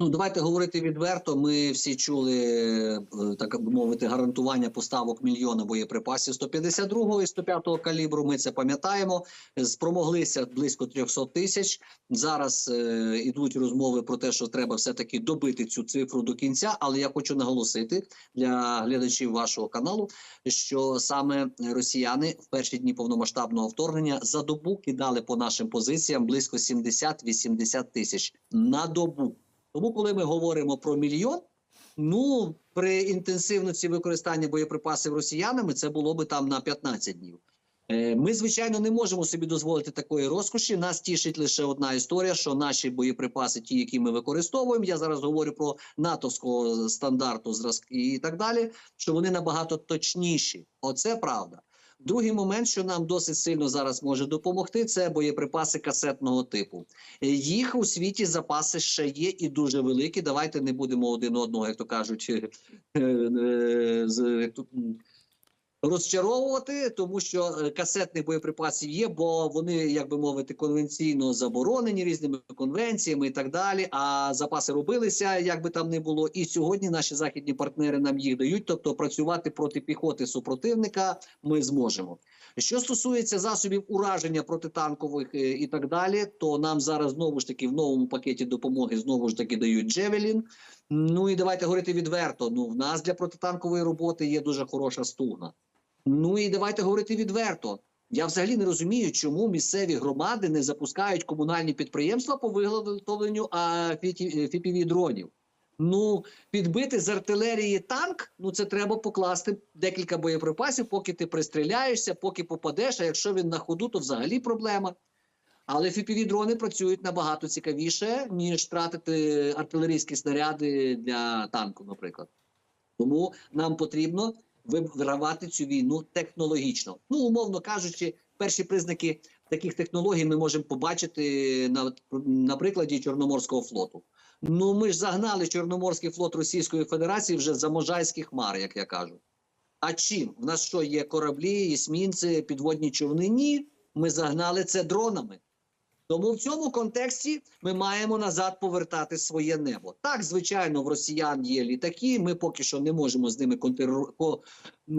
Ну, давайте говорити відверто. Ми всі чули, е, так мовити, гарантування поставок мільйона боєприпасів 152 і 105 калібру. Ми це пам'ятаємо. Спромоглися близько 300 тисяч. Зараз е, ідуть розмови про те, що треба все таки добити цю цифру до кінця. Але я хочу наголосити для глядачів вашого каналу, що саме росіяни в перші дні повномасштабного вторгнення за добу кидали по нашим позиціям близько 70-80 тисяч на добу. Тому, коли ми говоримо про мільйон, ну при інтенсивності використання боєприпасів росіянами це було би там на 15 днів. Е, Ми, звичайно, не можемо собі дозволити такої розкоші. Нас тішить лише одна історія, що наші боєприпаси, ті, які ми використовуємо, я зараз говорю про натовського стандарту зразки і так далі, що вони набагато точніші. Оце правда. Другий момент, що нам досить сильно зараз може допомогти, це боєприпаси касетного типу. Їх у світі запаси ще є і дуже великі. Давайте не будемо один одного, як то кажуть, е, е, розчаровувати, тому що е, касетних боєприпасів є, бо вони, як би мовити, конвенційно заборонені різними конвенціями і так далі. А запаси робилися, як би там не було. І сьогодні наші західні партнери нам їх дають. Тобто працювати проти піхоти супротивника ми зможемо. Що стосується засобів ураження протитанкових е, і так далі, то нам зараз знову ж таки в новому пакеті допомоги знову ж таки дають Джевелін. Ну і давайте говорити відверто. Ну в нас для протитанкової роботи є дуже хороша стугна. Ну і давайте говорити відверто. Я взагалі не розумію, чому місцеві громади не запускають комунальні підприємства по виготовленню фіпіві дронів. Ну, підбити з артилерії танк, ну це треба покласти декілька боєприпасів, поки ти пристріляєшся, поки попадеш. А якщо він на ходу, то взагалі проблема. Але fpv дрони працюють набагато цікавіше, ніж тратити артилерійські снаряди для танку, наприклад. Тому нам потрібно вигравати цю війну технологічно. Ну, умовно кажучи, перші признаки таких технологій ми можемо побачити на, на прикладі Чорноморського флоту. Ну, ми ж загнали Чорноморський флот Російської Федерації вже за можайські хмари, як я кажу. А чим? В нас що є кораблі, есмінці, підводні човни? Ні. Ми загнали це дронами. Тому в цьому контексті ми маємо назад повертати своє небо. Так, звичайно, в росіян є літаки. Ми поки що не можемо з ними контр... ко...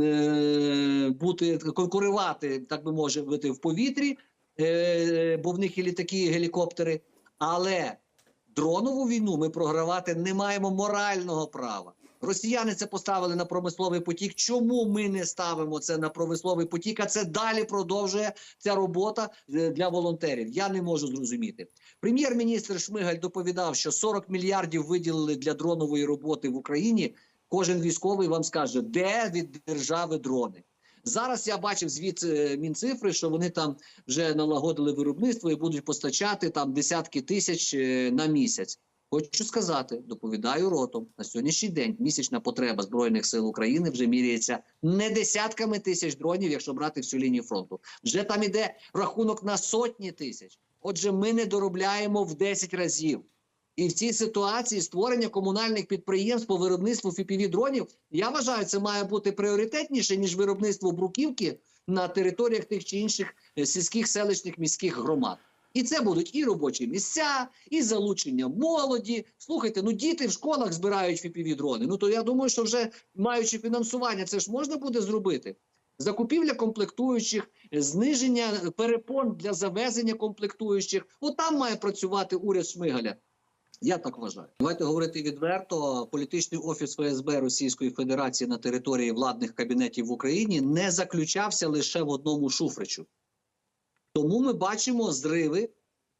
е... бути конкурувати, так би може бути в повітрі, е... бо в них і літаки, і гелікоптери. Але дронову війну ми програвати не маємо морального права. Росіяни це поставили на промисловий потік. Чому ми не ставимо це на промисловий потік? А це далі продовжує ця робота е, для волонтерів. Я не можу зрозуміти. Прем'єр-міністр Шмигаль доповідав, що 40 мільярдів виділили для дронової роботи в Україні. Кожен військовий вам скаже, де від держави дрони. Зараз я бачив звіт е, мінцифри, що вони там вже налагодили виробництво і будуть постачати там десятки тисяч е, на місяць. Хочу сказати, доповідаю ротом на сьогоднішній день місячна потреба збройних сил України вже міряється не десятками тисяч дронів, якщо брати всю лінію фронту. Вже там іде рахунок на сотні тисяч. Отже, ми не доробляємо в 10 разів. І в цій ситуації створення комунальних підприємств по виробництву fpv дронів я вважаю, це має бути пріоритетніше ніж виробництво бруківки на територіях тих чи інших е, сільських селищних міських громад. І це будуть і робочі місця, і залучення молоді. Слухайте, ну діти в школах збирають fpv дрони. Ну то я думаю, що вже маючи фінансування, це ж можна буде зробити. Закупівля комплектуючих, зниження перепон для завезення комплектуючих. От там має працювати уряд Шмигаля. Я так вважаю. Давайте говорити відверто. Політичний офіс ФСБ Російської Федерації на території владних кабінетів в Україні не заключався лише в одному шуфричу. Тому ми бачимо зриви,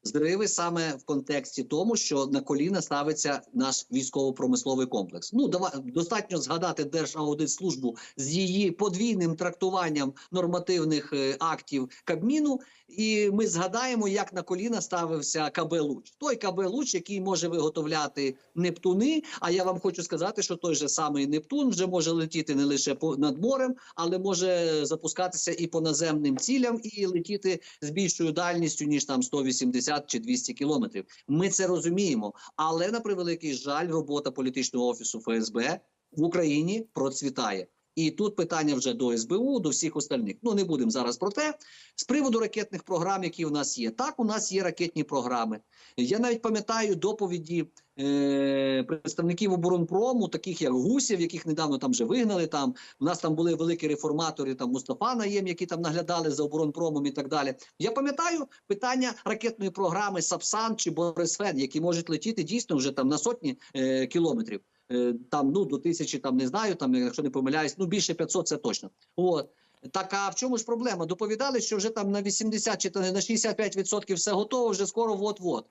зриви саме в контексті тому, що на коліна ставиться наш військово-промисловий комплекс. Ну давай достатньо згадати Держаудитслужбу з її подвійним трактуванням нормативних е, актів Кабміну, і ми згадаємо, як на коліна ставився КБ Луч. Той КБ Луч, який може виготовляти Нептуни. А я вам хочу сказати, що той же самий Нептун вже може летіти не лише по над морем, але може запускатися і по наземним цілям, і летіти з більшою дальністю ніж там 180 чи 200 кілометрів. Ми це розуміємо. Але на превеликий жаль, робота політичного офісу ФСБ в Україні процвітає. І тут питання вже до СБУ, до всіх остальних. Ну не будемо зараз про те. З приводу ракетних програм, які у нас є, так у нас є ракетні програми. Я навіть пам'ятаю доповіді е, представників оборонпрому, таких як Гусєв, яких недавно там вже вигнали. Там у нас там були великі реформатори, там Мустафа Наєм, які там наглядали за оборонпромом і так далі. Я пам'ятаю питання ракетної програми Сапсан чи Борисфен, які можуть летіти дійсно вже там на сотні е, кілометрів. Е, там ну до тисячі, там не знаю, там якщо не помиляюсь, ну більше 500 це точно. От. Так а в чому ж проблема? Доповідали, що вже там на 80 чи на 65% все готово, вже скоро вот-вот.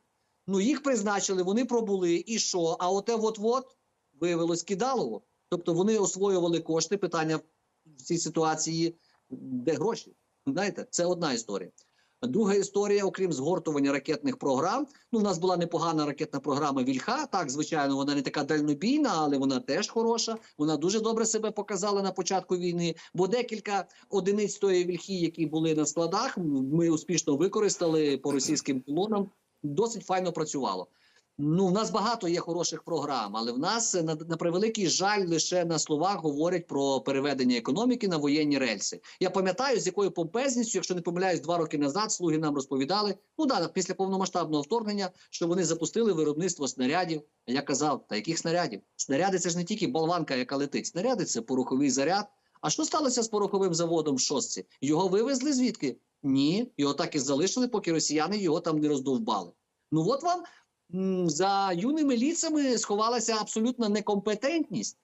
Ну їх призначили, вони пробули, і що? А оте вот-вот виявилось кидалово. Тобто вони освоювали кошти. Питання в цій ситуації, де гроші? Знаєте, це одна історія. Друга історія, окрім згортування ракетних програм. Ну, в нас була непогана ракетна програма Вільха. Так, звичайно, вона не така дальнобійна, але вона теж хороша. Вона дуже добре себе показала на початку війни. Бо декілька одиниць тої вільхи, які були на складах, ми успішно використали по російським колонам. Досить файно працювало. Ну, в нас багато є хороших програм, але в нас на, на превеликий жаль лише на словах говорять про переведення економіки на воєнні рельси. Я пам'ятаю, з якою помпезністю, якщо не помиляюсь, два роки назад слуги нам розповідали. Ну да, після повномасштабного вторгнення, що вони запустили виробництво снарядів. Я казав, та яких снарядів? Снаряди це ж не тільки болванка, яка летить. Снаряди це пороховий заряд. А що сталося з пороховим заводом в шостці? Його вивезли звідки? Ні, його так і залишили, поки росіяни його там не роздовбали. Ну от вам за юними ліцами сховалася абсолютна некомпетентність,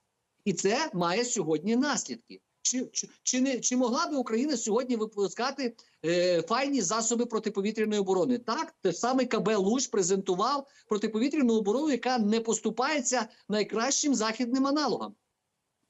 і це має сьогодні наслідки. Чи, чи, чи не чи могла би Україна сьогодні випускати е, файні засоби протиповітряної оборони? Так, те саме КБ Луч презентував протиповітряну оборону, яка не поступається найкращим західним аналогам.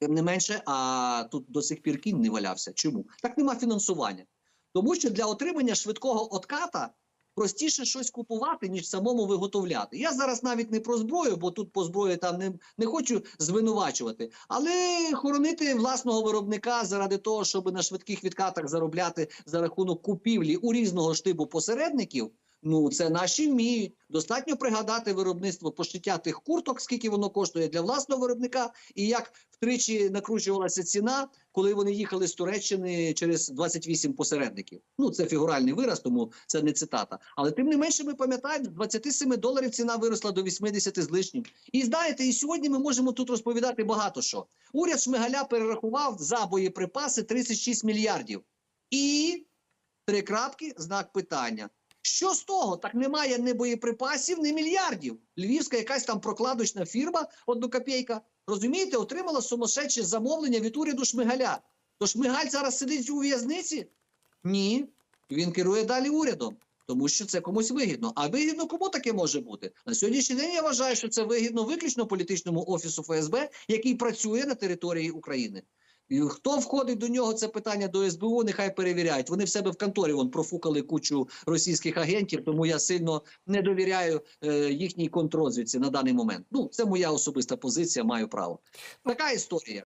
Тим не менше, а тут до сих пір кінь не валявся. Чому? Так нема фінансування. Тому що для отримання швидкого отката простіше щось купувати, ніж самому виготовляти. Я зараз навіть не про зброю, бо тут по зброї там не, не хочу звинувачувати, але хоронити власного виробника заради того, щоб на швидких відкатах заробляти за рахунок купівлі у різного штибу посередників. Ну, це наші вміють. Достатньо пригадати виробництво пошиття тих курток, скільки воно коштує для власного виробника, і як втричі накручувалася ціна, коли вони їхали з Туреччини через 28 посередників. Ну, це фігуральний вираз, тому це не цитата. Але тим не менше, ми пам'ятаємо, з 27 доларів ціна виросла до 80 з лишнім. І знаєте, і сьогодні ми можемо тут розповідати багато що. Уряд Шмигаля перерахував за боєприпаси 36 мільярдів. І три крапки, знак питання. Що з того? Так немає ні боєприпасів, ні мільярдів. Львівська якась там прокладочна фірма, одну копійка, розумієте, отримала сумасшедше замовлення від уряду Шмигаля. То Шмигаль зараз сидить у в'язниці? Ні. Він керує далі урядом, тому що це комусь вигідно. А вигідно кому таке може бути? На сьогоднішній день я вважаю, що це вигідно виключно політичному офісу ФСБ, який працює на території України. Хто входить до нього? Це питання до СБУ. Нехай перевіряють. Вони в себе в конторі вон профукали кучу російських агентів, тому я сильно не довіряю е, їхній контрозвідці на даний момент. Ну це моя особиста позиція. Маю право. Така історія.